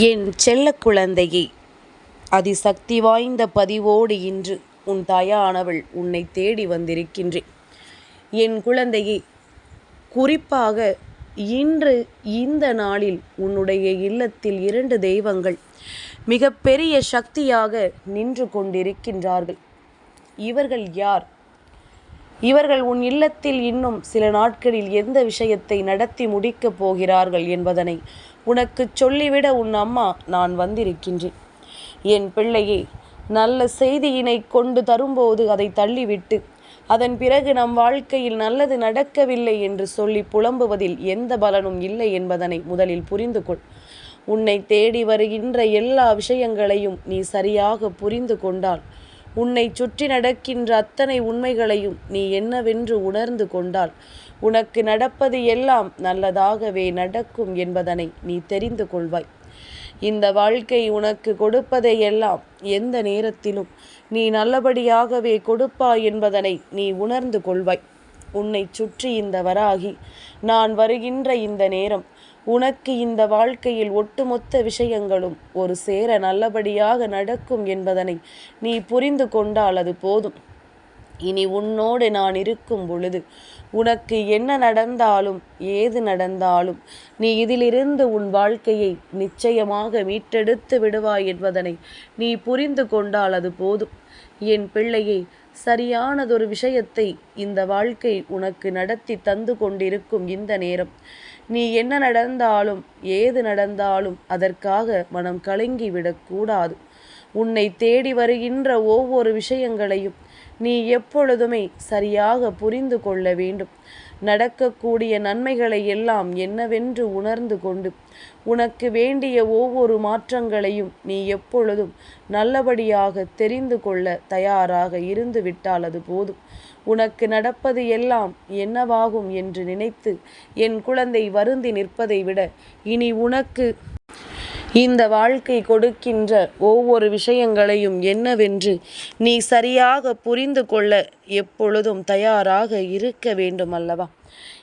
என் செல்ல குழந்தையே அதிசக்தி வாய்ந்த பதிவோடு இன்று உன் தாயானவள் உன்னை தேடி வந்திருக்கின்றேன். என் குழந்தையே குறிப்பாக இன்று இந்த நாளில் உன்னுடைய இல்லத்தில் இரண்டு தெய்வங்கள் மிக பெரிய சக்தியாக நின்று கொண்டிருக்கின்றார்கள். இவர்கள் யார்? இவர்கள் உன் இல்லத்தில் இன்னும் சில நாட்களில் எந்த விஷயத்தை நடத்தி முடிக்கப் போகிறார்கள் என்பதனை உனக்கு சொல்லிவிட உன் அம்மா நான் வந்திருக்கின்றேன். என் பிள்ளையே நல்ல செய்தியினை கொண்டு தரும்போது அதை தள்ளிவிட்டு அதன் பிறகு நம் வாழ்க்கையில் நல்லது நடக்கவில்லை என்று சொல்லி புலம்புவதில் எந்த பலனும் இல்லை என்பதனை முதலில் புரிந்து கொள். உன்னை தேடி வருகின்ற எல்லா விஷயங்களையும் நீ சரியாக புரிந்து கொண்டால் உன்னை சுற்றி நடக்கின்ற அத்தனை உண்மைகளையும் நீ என்னவென்று உணர்ந்து கொண்டால் உனக்கு நடப்பது எல்லாம் நல்லதாகவே நடக்கும் என்பதனை நீ தெரிந்து கொள்வாய். இந்த வாழ்க்கை உனக்கு கொடுப்பதை எல்லாம் எந்த நேரத்திலும் நீ நல்லபடியாகவே கொடுப்பாய் என்பதனை நீ உணர்ந்து கொள்வாய். உன்னை சுற்றி இந்த வராகி நான் வருகின்ற இந்த நேரம் உனக்கு இந்த வாழ்க்கையில் ஒட்டுமொத்த விஷயங்களும் ஒரு சேர நல்லபடியாக நடக்கும் என்பதனை நீ புரிந்து கொண்டால் அது போதும். இனி உன்னோடு நான் இருக்கும் பொழுது உனக்கு என்ன நடந்தாலும் ஏது நடந்தாலும் நீ இதிலிருந்து உன் வாழ்க்கையை நிச்சயமாக மீட்டெடுத்து விடுவாய் என்பதனை நீ புரிந்து கொண்டால் அது போதும். என் பிள்ளையை சரியானதொரு விஷயத்தை இந்த வாழ்க்கை உனக்கு நடத்தி தந்து கொண்டிருக்கும் இந்த நேரம். நீ என்ன நடந்தாலும் ஏது நடந்தாலும் அதற்காக மனம் கலங்கி விடக்கூடாது உன்னை தேடி வருகின்ற ஒவ்வொரு விஷயங்களையும் நீ எப்பொழுதுமே சரியாக புரிந்து கொள்ள வேண்டும். நடக்கக்கூடிய நன்மைகளை எல்லாம் என்னவென்று உணர்ந்து கொண்டு உனக்கு வேண்டிய ஒவ்வொரு மாற்றங்களையும் நீ எப்பொழுதும் நல்லபடியாக தெரிந்து கொள்ள தயாராக இருந்து விட்டால் அது போதும். உனக்கு நடப்பது எல்லாம் என்னவாகும் என்று நினைத்து என் குழந்தை வருந்தி நிற்பதை விட இனி உனக்கு இந்த வாழ்க்கை கொடுக்கின்ற ஒவ்வொரு விஷயங்களையும் என்னவென்று நீ சரியாக புரிந்து கொள்ள எப்பொழுதும் தயாராக இருக்க வேண்டும் அல்லவா?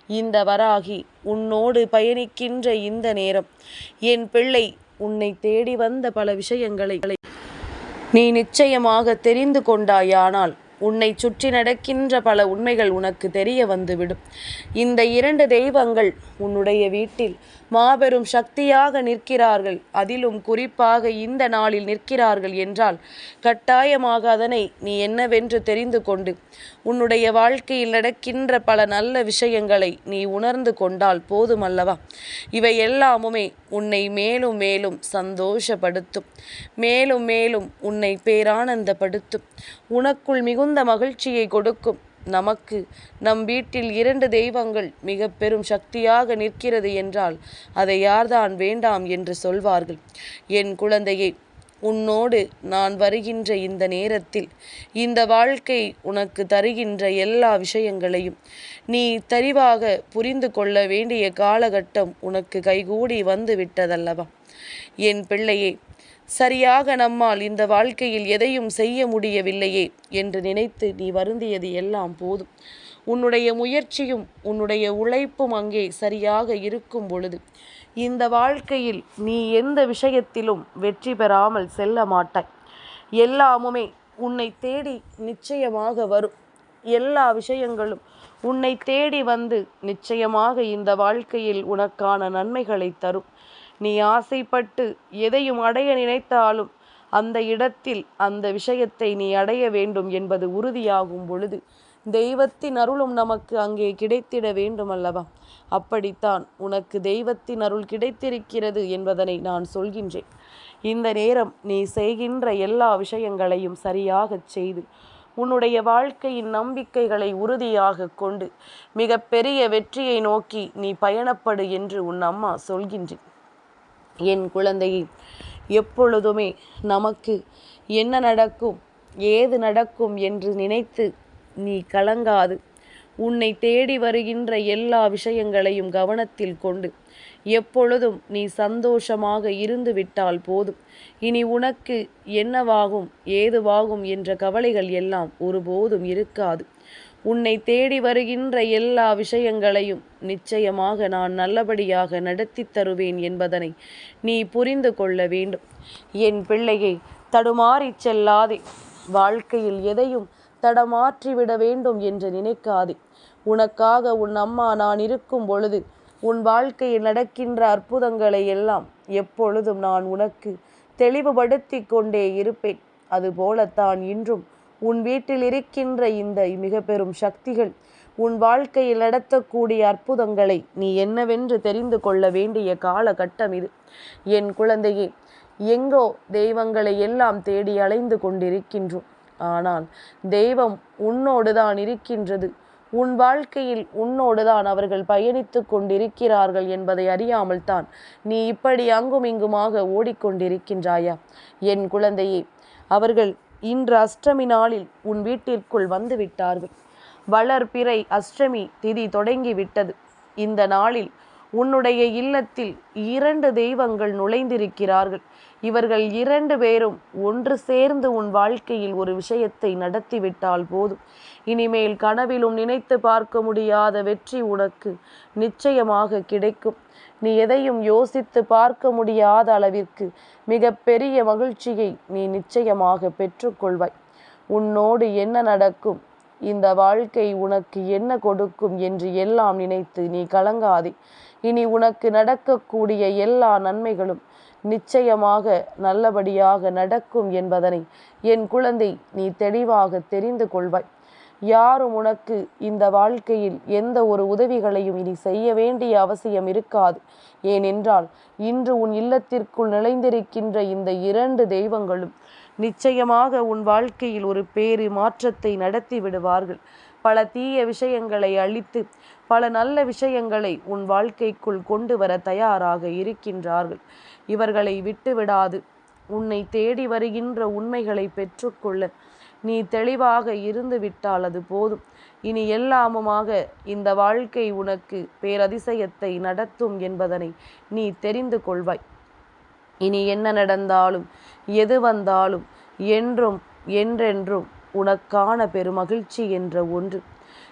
இந்த வராகி உன்னோடு பயணிக்கின்ற இந்த நேரம் என் பிள்ளை உன்னை தேடி வந்த பல விஷயங்களை நீ நிச்சயமாக தெரிந்து கொண்டாயானால் உன்னை சுற்றி நடக்கின்ற பல உண்மைகள் உனக்கு தெரிய வந்துவிடும். இந்த இரண்டு தெய்வங்கள் உன்னுடைய வீட்டில் மாபெரும் சக்தியாக நிற்கிறார்கள். அதிலும் குறிப்பாக இந்த நாளில் நிற்கிறார்கள் என்றால் கட்டாயமாக அதனை நீ என்னவென்று தெரிந்து கொண்டு உன்னுடைய வாழ்க்கையில் நடக்கின்ற பல நல்ல விஷயங்களை நீ உணர்ந்து கொண்டால் போதுமல்லவா? இவை எல்லாமுமே உன்னை மேலும் மேலும் சந்தோஷப்படுத்தும். மேலும் மேலும் உன்னை பேரானந்தப்படுத்தும். உனக்குள் மிகுந்த மகிழ்ச்சியை கொடுக்கும். நமக்கு நம் வீட்டில் இரண்டு தெய்வங்கள் மிக பெரும் சக்தியாக நிற்கிறது என்றால் அதை யார்தான் வேண்டாம் என்று சொல்வார்கள். என் குழந்தையை உன்னோடு நான் வருகின்ற இந்த நேரத்தில் இந்த வாழ்க்கை உனக்கு தருகின்ற எல்லா விஷயங்களையும் நீ தெளிவாக புரிந்து கொள்ள வேண்டிய காலகட்டம் உனக்கு கைகூடி வந்து விட்டதல்லவா என் பிள்ளையை சரியாக நம்மால் இந்த வாழ்க்கையில் எதையும் செய்ய முடியவில்லையே என்று நினைத்து நீ வருந்தியது எல்லாம் போதும். உன்னுடைய முயற்சியும் உன்னுடைய உழைப்பும் அங்கே சரியாக இருக்கும் பொழுது இந்த வாழ்க்கையில் நீ எந்த விஷயத்திலும் வெற்றி பெறாமல் செல்ல மாட்டாய். எல்லாமுமே உன்னை தேடி நிச்சயமாக வரும். எல்லா விஷயங்களும் உன்னை தேடி வந்து நிச்சயமாக இந்த வாழ்க்கையில் உனக்கான நன்மைகளை தரும். நீ ஆசைப்பட்டு எதையும் அடைய நினைத்தாலும் அந்த இடத்தில் அந்த விஷயத்தை நீ அடைய வேண்டும் என்பது உறுதியாகும் பொழுது தெய்வத்தின் அருளும் நமக்கு அங்கே கிடைத்திட வேண்டும் அல்லவா அப்படித்தான் உனக்கு தெய்வத்தின் அருள் கிடைத்திருக்கிறது என்பதனை நான் சொல்கின்றேன். இந்த நேரம் நீ செய்கின்ற எல்லா விஷயங்களையும் சரியாகச் செய்து உன்னுடைய வாழ்க்கையின் நம்பிக்கைகளை உறுதியாக கொண்டு மிகப்பெரிய வெற்றியை நோக்கி நீ பயணப்படு என்று உன் அம்மா சொல்கின்றேன். என் குழந்தையை எப்பொழுதுமே நமக்கு என்ன நடக்கும் ஏது நடக்கும் என்று நினைத்து நீ கலங்காது. உன்னை தேடி வருகின்ற எல்லா விஷயங்களையும் கவனத்தில் கொண்டு எப்பொழுதும் நீ சந்தோஷமாக இருந்து விட்டால் போதும். இனி உனக்கு என்னவாகும் ஏதுவாகும் என்ற கவலைகள் எல்லாம் ஒருபோதும் இருக்காது. உன்னை தேடி வருகின்ற எல்லா விஷயங்களையும் நிச்சயமாக நான் நல்லபடியாக நடத்தி தருவேன் என்பதனை நீ புரிந்து கொள்ள வேண்டும். என் பிள்ளையை தடுமாறிச் செல்லாதே. வாழ்க்கையில் எதையும் தடமாற்றிவிட வேண்டும் என்று நினைக்காதே. உனக்காக உன் அம்மா நான் இருக்கும் பொழுது உன் வாழ்க்கையில் நடக்கின்ற அற்புதங்களை எல்லாம் எப்பொழுதும் நான் உனக்கு தெளிவுபடுத்தி கொண்டே இருப்பேன். அதுபோலத்தான் இன்றும் உன் வீட்டில் இருக்கின்ற இந்த மிக பெரும் சக்திகள் உன் வாழ்க்கையில் நடத்தக்கூடிய அற்புதங்களை நீ என்னவென்று தெரிந்து கொள்ள வேண்டிய காலகட்டம் இது. என் குழந்தையே எங்கோ தெய்வங்களை எல்லாம் தேடி அலைந்து கொண்டிருக்கின்றோம். ஆனால் தெய்வம் உன்னோடு தான் இருக்கின்றது. உன் வாழ்க்கையில் உன்னோடு தான் அவர்கள் பயணித்து கொண்டிருக்கிறார்கள் என்பதை அறியாமல் தான் நீ இப்படி அங்கும் இங்குமாக ஓடிக்கொண்டிருக்கின்றாயா? என் குழந்தையே அவர்கள் இன்று அஷ்டமி நாளில் உன் வீட்டிற்குள் வந்து விட்டார்கள் வளர்பிறை அஷ்டமி திதி தொடங்கிவிட்டது. இந்த நாளில் உன்னுடைய இல்லத்தில் இரண்டு தெய்வங்கள் நுழைந்திருக்கிறார்கள். இவர்கள் இரண்டு பேரும் ஒன்று சேர்ந்து உன் வாழ்க்கையில் ஒரு விஷயத்தை நடத்திவிட்டால் போதும். இனிமேல் கனவிலும் நினைத்து பார்க்க முடியாத வெற்றி உனக்கு நிச்சயமாக கிடைக்கும். நீ எதையும் யோசித்து பார்க்க முடியாத அளவிற்கு மிக பெரிய மகிழ்ச்சியை நீ நிச்சயமாக பெற்றுக்கொள்வாய். உன்னோடு என்ன நடக்கும்? இந்த வாழ்க்கை உனக்கு என்ன கொடுக்கும் என்று எல்லாம் நினைத்து நீ கலங்காதே. இனி உனக்கு நடக்கக்கூடிய எல்லா நன்மைகளும் நிச்சயமாக நல்லபடியாக நடக்கும் என்பதனை என் குழந்தை நீ தெளிவாக தெரிந்து கொள்வாய். யாரும் உனக்கு இந்த வாழ்க்கையில் எந்த ஒரு உதவிகளையும் இனி செய்ய வேண்டிய அவசியம் இருக்காது. ஏனென்றால் இன்று உன் இல்லத்திற்குள் நிலைந்திருக்கின்ற இந்த இரண்டு தெய்வங்களும் நிச்சயமாக உன் வாழ்க்கையில் ஒரு பேரு மாற்றத்தை நடத்தி விடுவார்கள். பல தீய விஷயங்களை அழித்து பல நல்ல விஷயங்களை உன் வாழ்க்கைக்குள் கொண்டு வர தயாராக இருக்கின்றார்கள். இவர்களை விட்டுவிடாது. உன்னை தேடி வருகின்ற உண்மைகளை பெற்றுக்கொள்ள நீ தெளிவாக இருந்து விட்டால் அது போதும். இனி எல்லாமுமாக இந்த வாழ்க்கை உனக்கு பேரதிசயத்தை நடத்தும் என்பதனை நீ தெரிந்து கொள்வாய். இனி என்ன நடந்தாலும் எது வந்தாலும் என்றும் என்றென்றும் உனக்கான பெருமகிழ்ச்சி என்ற ஒன்று.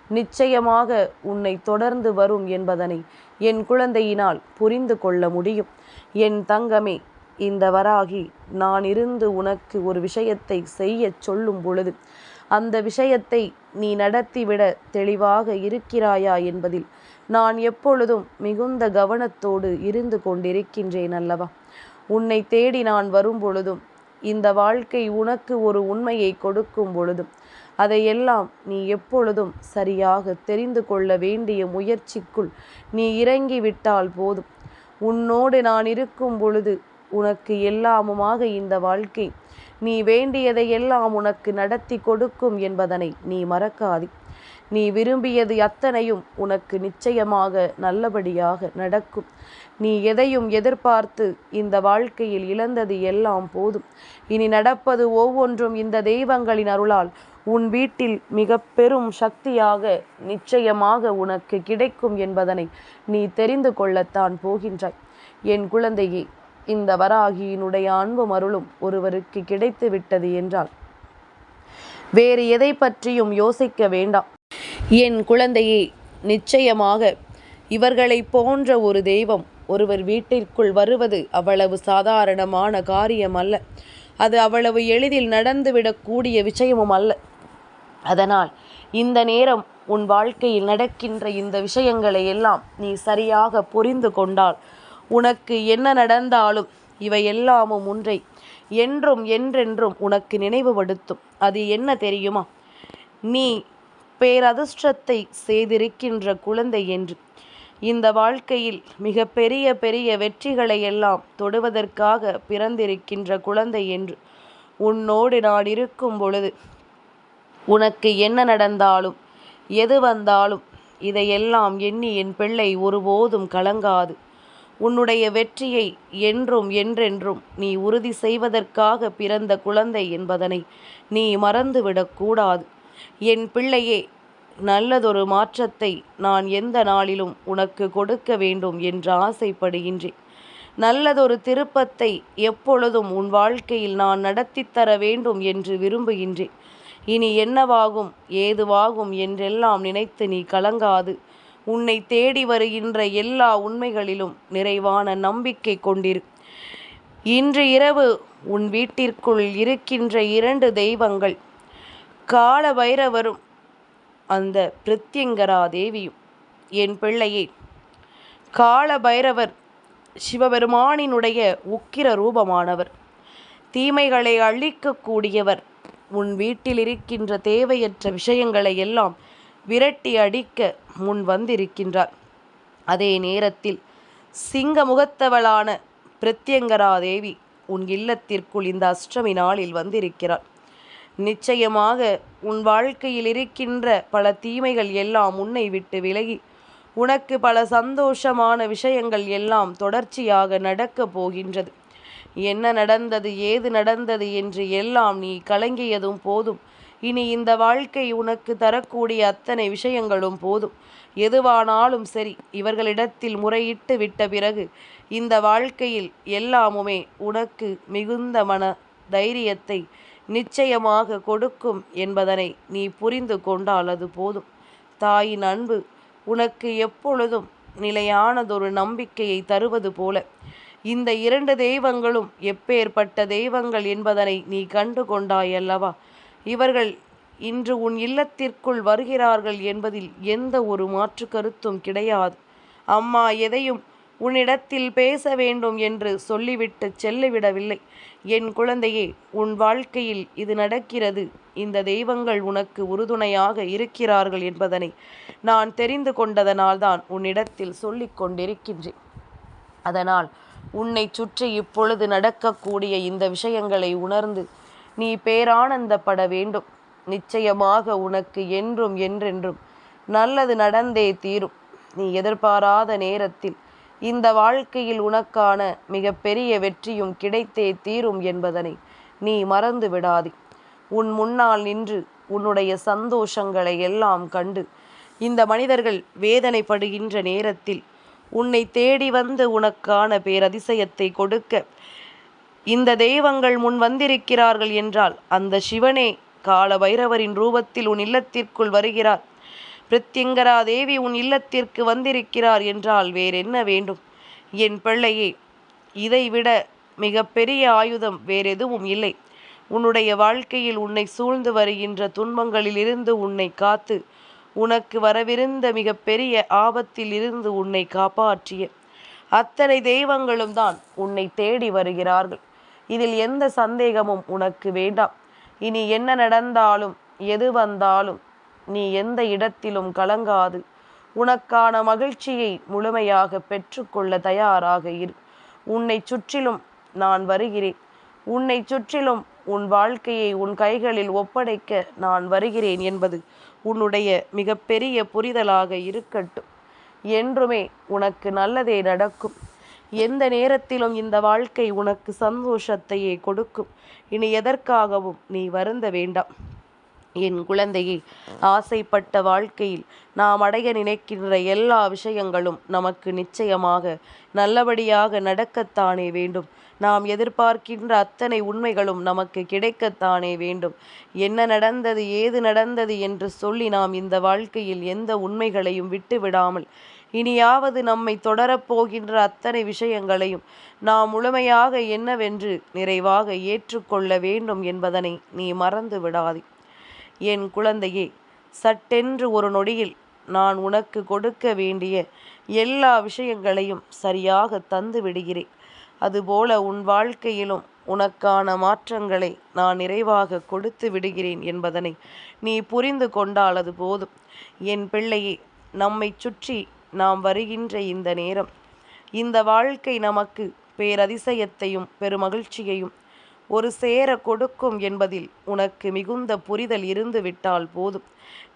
நிச்சயமாக உன்னை தொடர்ந்து வரும் என்பதனை என் குழந்தையினால் புரிந்து கொள்ள முடியும். என் தங்கமே இந்த வராகி நான் இருந்து உனக்கு ஒரு விஷயத்தை செய்யச் சொல்லும் பொழுது அந்த விஷயத்தை நீ நடத்திவிட தெளிவாக இருக்கிறாயா என்பதில் நான் எப்பொழுதும் மிகுந்த கவனத்தோடு இருந்து கொண்டிருக்கின்றேன் அல்லவா? உன்னை தேடி நான் வரும் பொழுதும் இந்த வாழ்க்கை உனக்கு ஒரு உண்மையை கொடுக்கும் பொழுதும் அதையெல்லாம் நீ எப்பொழுதும் சரியாக தெரிந்து கொள்ள வேண்டிய முயற்சிக்குள் நீ இறங்கிவிட்டால் போதும். உன்னோடு நான் இருக்கும் பொழுது உனக்கு எல்லாமுமாக இந்த வாழ்க்கை. நீ வேண்டியதை எல்லாம் உனக்கு நடத்தி கொடுக்கும் என்பதனை நீ மறக்காதே. நீ விரும்பியது அத்தனையும் உனக்கு நிச்சயமாக நல்லபடியாக நடக்கும். நீ எதையும் எதிர்பார்த்து இந்த வாழ்க்கையில் இழந்தது எல்லாம் போதும். இனி நடப்பது ஒவ்வொன்றும் இந்த தெய்வங்களின் அருளால். உன் வீட்டில் மிக பெரும் சக்தியாக நிச்சயமாக உனக்கு கிடைக்கும் என்பதனை நீ தெரிந்து கொள்ளத்தான் போகின்றாய். என் குழந்தையே இந்த வராகியினுடைய அன்பும் அருளும் ஒருவருக்கு கிடைத்து விட்டது என்றால் வேறு எதை பற்றியும் யோசிக்க வேண்டாம். என் குழந்தையே நிச்சயமாக இவர்களை போன்ற ஒரு தெய்வம் ஒருவர் வீட்டிற்குள் வருவது அவ்வளவு சாதாரணமான காரியம் அல்ல அது அவ்வளவு எளிதில் நடந்துவிடக்கூடிய விஷயமும் அல்ல. அதனால் இந்த நேரம் உன் வாழ்க்கையில் நடக்கின்ற இந்த விஷயங்களை எல்லாம் நீ சரியாக புரிந்து கொண்டால் உனக்கு என்ன நடந்தாலும் இவை எல்லாமும் ஒன்றை. என்றும் என்றென்றும் உனக்கு நினைவுபடுத்தும். அது என்ன தெரியுமா? நீ பேரதிர்ஷ்டத்தை செய்திருக்கின்ற குழந்தை என்று. இந்த வாழ்க்கையில் மிக பெரிய பெரிய வெற்றிகளை எல்லாம் தொடுவதற்காக பிறந்திருக்கின்ற குழந்தை என்று. உன்னோடு நான் இருக்கும் பொழுது உனக்கு என்ன நடந்தாலும் எது வந்தாலும் இதையெல்லாம் எண்ணி என் பிள்ளை ஒருபோதும் கலங்காது. உன்னுடைய வெற்றியை என்றும் என்றென்றும் நீ உறுதி செய்வதற்காக பிறந்த குழந்தை என்பதனை நீ மறந்துவிடக்கூடாது என் பிள்ளையே நல்லதொரு மாற்றத்தை நான் எந்த நாளிலும் உனக்கு கொடுக்க வேண்டும் என்று ஆசைப்படுகின்றேன். நல்லதொரு திருப்பத்தை எப்பொழுதும் உன் வாழ்க்கையில் நான் நடத்தித்தர வேண்டும் என்று விரும்புகின்றேன். இனி என்னவாகும் ஏதுவாகும் என்றெல்லாம் நினைத்து நீ கலங்காது. உன்னை தேடி வருகின்ற எல்லா உண்மைகளிலும் நிறைவான நம்பிக்கை கொண்டிரு. இன்று இரவு உன் வீட்டிற்குள் இருக்கின்ற இரண்டு தெய்வங்கள் கால பைரவரும் அந்த பிரத்யங்கரா தேவியும் என் பிள்ளையே. கால பைரவர் சிவபெருமானினுடைய உக்கிர ரூபமானவர். தீமைகளை அழிக்கக்கூடியவர். உன் வீட்டில் இருக்கின்ற தேவையற்ற விஷயங்களை எல்லாம் விரட்டி அடிக்க முன் வந்திருக்கின்றார். அதே நேரத்தில் சிங்க முகத்தவளான பிரத்யங்கரா தேவி உன் இல்லத்திற்குள் இந்த அஷ்டமி நாளில் வந்திருக்கிறார் நிச்சயமாக உன் வாழ்க்கையில் இருக்கின்ற பல தீமைகள் எல்லாம் உன்னை விட்டு விலகி உனக்கு பல சந்தோஷமான விஷயங்கள் எல்லாம் தொடர்ச்சியாக நடக்கப் போகின்றது. என்ன நடந்தது ஏது நடந்தது என்று எல்லாம் நீ கலங்கியதும் போதும். இனி இந்த வாழ்க்கை உனக்கு தரக்கூடிய அத்தனை விஷயங்களும் போதும். எதுவானாலும் சரி இவர்களிடத்தில் முறையிட்டு விட்ட பிறகு இந்த வாழ்க்கையில் எல்லாமுமே உனக்கு மிகுந்த மன தைரியத்தை நிச்சயமாக கொடுக்கும் என்பதனை நீ புரிந்து கொண்டால் அது போதும். தாயின் அன்பு உனக்கு எப்பொழுதும் நிலையானதொரு நம்பிக்கையை தருவது போல. இந்த இரண்டு தெய்வங்களும் எப்பேற்பட்ட தெய்வங்கள் என்பதனை நீ கண்டு கொண்டாய் அல்லவா இவர்கள் இன்று உன் இல்லத்திற்குள் வருகிறார்கள் என்பதில் எந்த ஒரு மாற்று கருத்தும் கிடையாது. அம்மா எதையும் உன்னிடத்தில் பேச வேண்டும் என்று சொல்லிவிட்டு செல்லிவிடவில்லை. என் குழந்தையே உன் வாழ்க்கையில் இது நடக்கிறது. இந்த தெய்வங்கள் உனக்கு உறுதுணையாக இருக்கிறார்கள் என்பதனை நான் தெரிந்து கொண்டதனால்தான் உன்னிடத்தில் சொல்லிக் கொண்டிருக்கின்றேன். அதனால் உன்னை சுற்றி இப்பொழுது நடக்கக்கூடிய இந்த விஷயங்களை உணர்ந்து நீ பேரானந்தப்பட வேண்டும். நிச்சயமாக உனக்கு என்றும் என்றென்றும் நல்லது நடந்தே தீரும். நீ எதிர்பாராத நேரத்தில் இந்த வாழ்க்கையில் உனக்கான மிகப்பெரிய வெற்றியும் கிடைத்தே தீரும் என்பதனை நீ மறந்து விடாதே. உன் முன்னால் நின்று உன்னுடைய சந்தோஷங்களை எல்லாம் கண்டு இந்த மனிதர்கள் வேதனைப்படுகின்ற நேரத்தில் உன்னை தேடி வந்து உனக்கான பேரதிசயத்தை கொடுக்க இந்த தெய்வங்கள் முன் வந்திருக்கிறார்கள் என்றால் அந்த சிவனே கால பைரவரின் ரூபத்தில் உன் இல்லத்திற்குள் வருகிறார். பிரித்திங்கரா தேவி உன் இல்லத்திற்கு வந்திருக்கிறார் என்றால் வேறென்ன வேண்டும்? என் பிள்ளையே இதைவிட மிக பெரிய ஆயுதம் வேறெதுவும் இல்லை. உன்னுடைய வாழ்க்கையில் உன்னை சூழ்ந்து வருகின்ற துன்பங்களிலிருந்து உன்னை காத்து உனக்கு வரவிருந்த மிக பெரிய ஆபத்தில் இருந்து உன்னை காப்பாற்றிய அத்தனை தெய்வங்களும் தான் உன்னை தேடி வருகிறார்கள். இதில் எந்த சந்தேகமும் உனக்கு வேண்டாம். இனி என்ன நடந்தாலும் எது வந்தாலும் நீ எந்த இடத்திலும் கலங்காது. உனக்கான மகிழ்ச்சியை முழுமையாக பெற்றுக்கொள்ள தயாராக இரு. உன்னை சுற்றிலும் நான் வருகிறேன். உன்னை சுற்றிலும் உன் வாழ்க்கையை உன் கைகளில் ஒப்படைக்க நான் வருகிறேன் என்பது உன்னுடைய மிகப்பெரிய புரிதலாக இருக்கட்டும். என்றுமே உனக்கு நல்லதே நடக்கும். எந்த நேரத்திலும் இந்த வாழ்க்கை உனக்கு சந்தோஷத்தையே கொடுக்கும். இனி எதற்காகவும் நீ வருந்த வேண்டாம். என் குழந்தையை ஆசைப்பட்ட வாழ்க்கையில் நாம் அடைய நினைக்கின்ற எல்லா விஷயங்களும் நமக்கு நிச்சயமாக நல்லபடியாக நடக்கத்தானே வேண்டும். நாம் எதிர்பார்க்கின்ற அத்தனை உண்மைகளும் நமக்கு கிடைக்கத்தானே வேண்டும். என்ன நடந்தது ஏது நடந்தது என்று சொல்லி நாம் இந்த வாழ்க்கையில் எந்த உண்மைகளையும் விட்டுவிடாமல் இனியாவது நம்மை தொடரப்போகின்ற அத்தனை விஷயங்களையும் நாம் முழுமையாக என்னவென்று நிறைவாக ஏற்றுக்கொள்ள வேண்டும் என்பதனை நீ மறந்து விடாதே. என் குழந்தையே சட்டென்று ஒரு நொடியில் நான் உனக்கு கொடுக்க வேண்டிய எல்லா விஷயங்களையும் சரியாக தந்து விடுகிறேன். அதுபோல உன் வாழ்க்கையிலும் உனக்கான மாற்றங்களை நான் நிறைவாக கொடுத்து விடுகிறேன் என்பதனை நீ புரிந்து கொண்டால் அது போதும். என் பிள்ளையே நம்மை சுற்றி நாம் வருகின்ற இந்த நேரம். இந்த வாழ்க்கை நமக்கு பேரதிசயத்தையும் பெருமகிழ்ச்சியையும் ஒரு சேர கொடுக்கும் என்பதில் உனக்கு மிகுந்த புரிதல் இருந்து விட்டால் போதும்.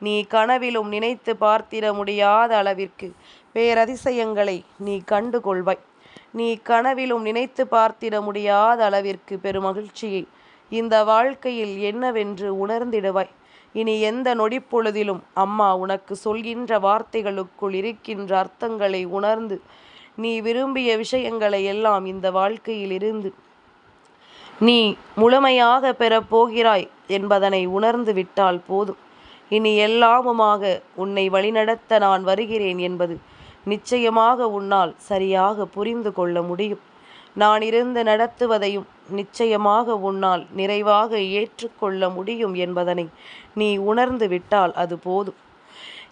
நீ கனவிலும் நினைத்து பார்த்திட முடியாத அளவிற்கு பேரதிசயங்களை நீ கண்டு கொள்வாய். நீ கனவிலும் நினைத்து பார்த்திட முடியாத அளவிற்கு பெருமகிழ்ச்சியை இந்த வாழ்க்கையில் என்னவென்று உணர்ந்திடுவாய். இனி எந்த நொடிப்பொழுதிலும் அம்மா உனக்கு சொல்கின்ற வார்த்தைகளுக்குள் இருக்கின்ற அர்த்தங்களை உணர்ந்து நீ விரும்பிய விஷயங்களை எல்லாம் இந்த வாழ்க்கையில் இருந்து நீ முழுமையாக பெறப்போகிறாய் என்பதனை உணர்ந்து விட்டால் போதும். இனி எல்லாமுமாக உன்னை வழிநடத்த நான் வருகிறேன் என்பது நிச்சயமாக உன்னால் சரியாக புரிந்து கொள்ள முடியும். நான் இருந்து நடத்துவதையும் நிச்சயமாக உன்னால் நிறைவாக ஏற்றுக்கொள்ள முடியும் என்பதனை நீ உணர்ந்து விட்டால் அது போதும்.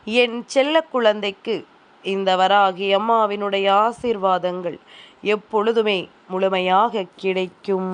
என் செல்ல குழந்தைக்கு இந்த வராகி அம்மாவினுடைய ஆசீர்வாதங்கள் எப்பொழுதுமே முழுமையாக கிடைக்கும்.